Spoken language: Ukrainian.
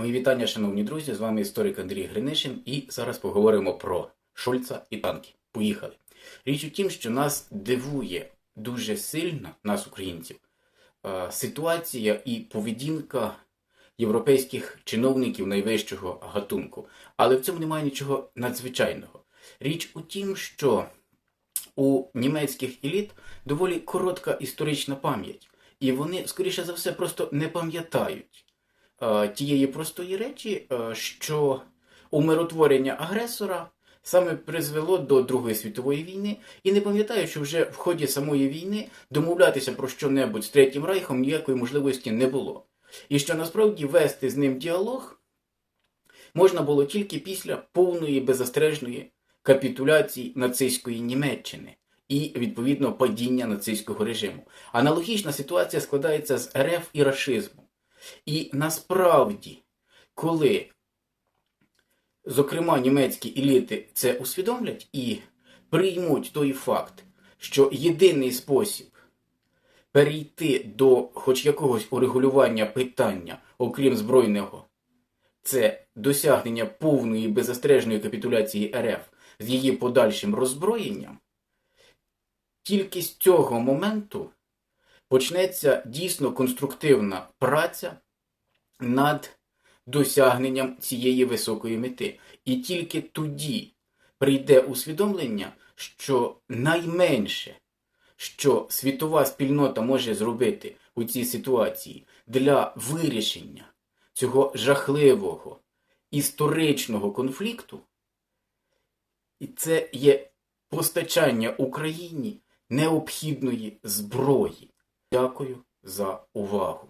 Мої вітання, шановні друзі. З вами історик Андрій Гринишин, і зараз поговоримо про Шольца і танки. Поїхали. Річ у тім, що нас дивує дуже сильно, нас, українців, е, ситуація і поведінка європейських чиновників найвищого гатунку. Але в цьому немає нічого надзвичайного. Річ у тім, що у німецьких еліт доволі коротка історична пам'ять, і вони, скоріше за все, просто не пам'ятають тієї простої речі, е, що умиротворення агресора саме призвело до Другої світової війни, і не пам'ятають, що вже в ході самої війни домовлятися про що-небудь з Третім Рейхом ніякої можливості не було. І що насправді вести з ним діалог можна було тільки після повної беззастережної капітуляції нацистської Німеччини і відповідно падіння нацистського режиму. Аналогічна ситуація складається з РФ і рашизмом. І насправді, коли, зокрема, німецькі еліти це усвідомлять і приймуть той факт, що єдиний спосіб перейти до хоч якогось урегулювання питання, окрім збройного, це досягнення повної беззастережної капітуляції РФ з її подальшим роззброєнням, тільки з цього моменту почнеться дійсно конструктивна праця над досягненням цієї високої мети. І тільки тоді прийде усвідомлення, що найменше, що світова спільнота може зробити у цій ситуації для вирішення цього жахливого історичного конфлікту, і це є постачання Україні необхідної зброї. Дякую за увагу.